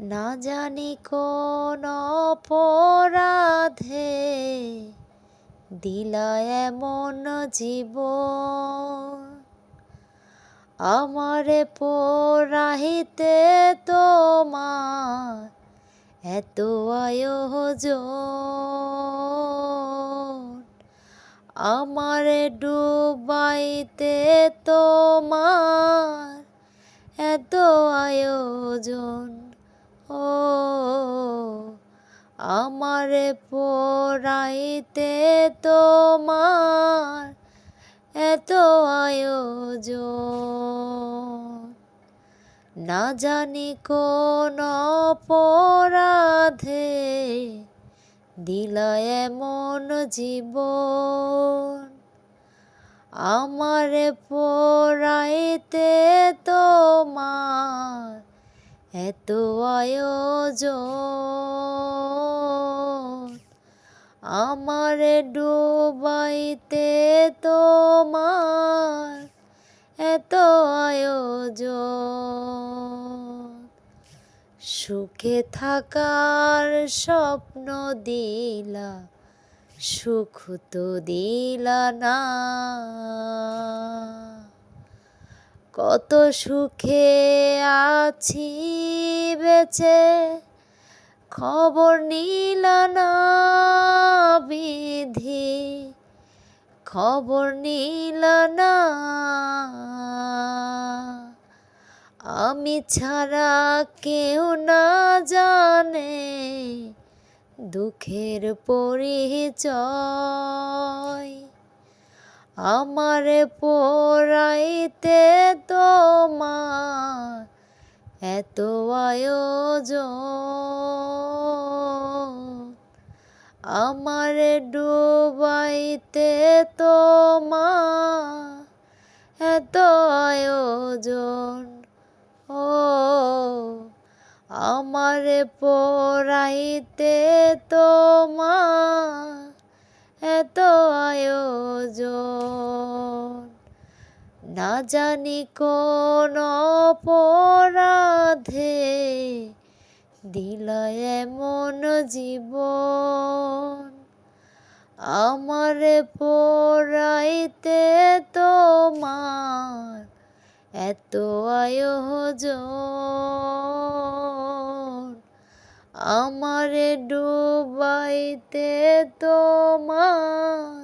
না জানি কোন অপরাধে দিলা এমন জীব আমারে পোরাহিতে তোমার এত আয়োজন। আমারে ডুবাইতে তোমার এত আয়োজন ও আমারে পড়াইতে তোমার এত আয়োজন। না জানি কোন অপরাধে দিলা এমন জীবন। আমার পড়াইতে তোমার এত আয়োজন। আমারে ডুবাইতে তোমার এত আয়োজন। সুখে থাকার স্বপ্ন দিলা, সুখ তো দিলা না। কত সুখে আছি বেছে খবর নিলা না। খবর নিলা না। আমি ছাড়া কেউ না জানে দুঃখের পরিচয়। আমার পড়াইতে তোমার এত আয়োজন। আমারে ডুবাইতে তোমার এত আয়োজন। ও, আমারে পড়াইতে তোমার এত আয়োজন। না জানি কোন অপরাধে দিলা এমন জীবন। আমারে পড়াইতে তোমার এত আয়োজন আমারে ডুবাইতে তোমার